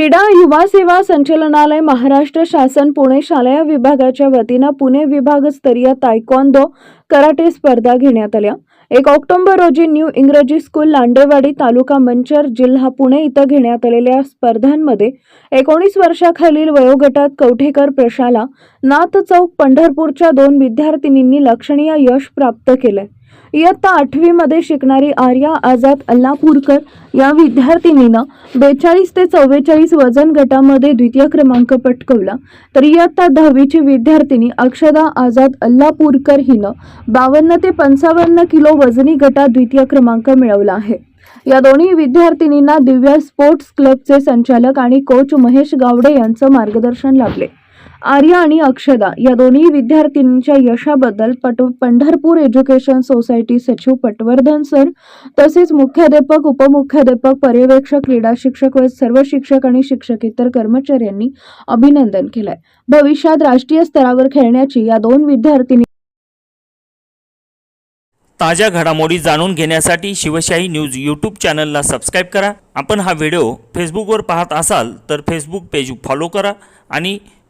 क्रीडा युवा सेवा संचालनालय महाराष्ट्र शासन पुणे शालेय विभागाच्या वतीनं पुणे विभागस्तरीय तायक्वांदो कराटे स्पर्धा घेण्यात आल्या. एक ऑक्टोबर रोजी न्यू इंग्रजी स्कूल लांडेवाडी तालुका मंचर जिल्हा पुणे इथं घेण्यात आलेल्या स्पर्धांमध्ये एकोणीस वर्षाखालील वयोगटात कवठेकर प्रशाला नाथ चौक पंढरपूरच्या दोन विद्यार्थिनींनी लक्षणीय यश प्राप्त केलंय. इयत्ता आठवीमध्ये शिकणारी आर्या आझाद अल्लापूरकर या विद्यार्थिनीनं बेचाळीस ते चव्वेचाळीस वजन गटामध्ये द्वितीय क्रमांक पटकवला. तर इयत्ता दहावीची विद्यार्थिनी अक्षदा आझाद अल्लापूरकर हिनं बावन्न ते पंचावन्न किलो वजनी गटात द्वितीय क्रमांक मिळवला आहे. या दोन्ही विद्यार्थिनींना दिव्या स्पोर्ट्स क्लबचे संचालक आणि कोच महेश गावडे यांचं मार्गदर्शन लाभले. आर्या आणि अक्षदा या दोन्ही विद्यार्थिनींच्या यशाबद्दल पट पंढरपूर एज्युकेशन सोसायटी सचिव पटवर्धन सर तसेच मुख्याध्यापक उपमुख्याध्यापक पर्यवेक्षक क्रीडा शिक्षक व सर्व शिक्षक आणि शिक्षकेतर कर्मचाऱ्यांनी अभिनंदन केलंय. भविष्यात राष्ट्रीय स्तरावर खेळण्याची या दोन विद्यार्थिनी ताज्या घडामोडी जाणून घेण्यासाठी शिवशाही न्यूज यूट्यूब चॅनलला सबस्क्राईब करा. आपण हा व्हिडिओ फेसबुकवर पाहत असाल तर फेसबुक पेज फॉलो करा आणि